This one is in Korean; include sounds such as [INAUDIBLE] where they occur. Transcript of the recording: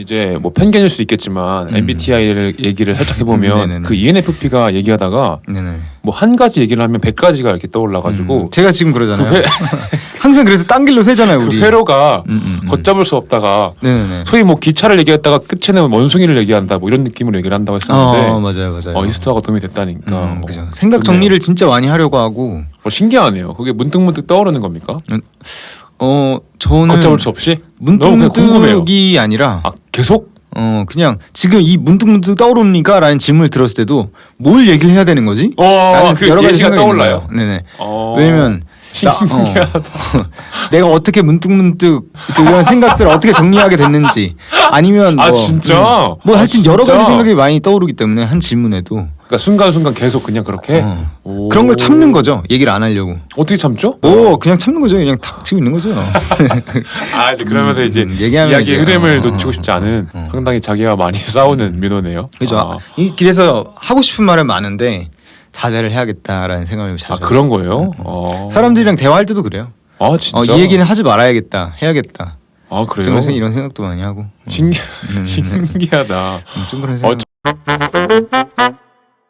이제 뭐 편견일 수 있겠지만 음. MBTI를 얘기를 살짝 음, 해보면 네네네. 그 ENFP가 얘기하다가 네네. 뭐 한 가지 얘기를 하면 백 가지가 이렇게 떠올라가지고 음, 제가 지금 그러잖아요. 그 회- [LAUGHS] 항상 그래서 딴 길로 새잖아요, 그 우리. 회로가 음, 음, 음. 걷잡을 수 없다가 네네네. 소위 뭐 기차를 얘기했다가 끝에는 원숭이를 얘기한다 뭐 이런 느낌으로 얘기를 한다고 했었는데 어, 맞아요, 맞아요. 어, 히스토아가 도움이 됐다니까 음, 어, 그죠. 생각 좋네요. 정리를 진짜 많이 하려고 하고 어, 신기하네요. 그게 문득문득 떠오르는 겁니까? 어 저는 걷잡을 수 없이 너무 그냥 궁금해요. 문득문득이 아니라 아 계속 어 그냥 지금 이 문득문득 떠오르니까 라는 질문을 들었을 때도 뭘 얘기를 해야 되는 거지? 어, 라는 그 여러 가지 예시가 생각이 떠올라요. 거예요. 네네. 어, 왜냐면 나- 어, 신기하다. [LAUGHS] 내가 어떻게 문득문득 그런 생각들을 어떻게 정리하게 됐는지 아니면 뭐, 아 진짜? 음, 뭐 아, 하여튼 여러 진짜? 가지 생각이 많이 떠오르기 때문에 한 질문에도 그러니까 순간순간 계속 그냥 그렇게 어, 오. 그런 걸 참는 거죠. 얘기를 안 하려고. 어떻게 참죠? 오 그냥 참는 거죠. 그냥 탁 치고 있는 거죠. [LAUGHS] 아 이제 그러면서 음, 이제 음, 얘기하면 이야기의 이제, 흐름을 어, 놓치고 어, 싶지 않은 어. 상당히 자기와 많이 [LAUGHS] 싸우는 민호네요. 그죠. 아, 이 길에서 하고 싶은 말은 많은데 자제를 해야겠다라는 생각을 자주. 아. 그런 거예요? 어. 사람들이랑 대화할 때도 그래요. 아 진짜? 어, 이 얘기는 하지 말아야겠다, 해야겠다. 아 그래요? 생 이런 생각도 많이 하고. 신기 음, [LAUGHS] 신기하다. 음, 좀 그런 어, 생각.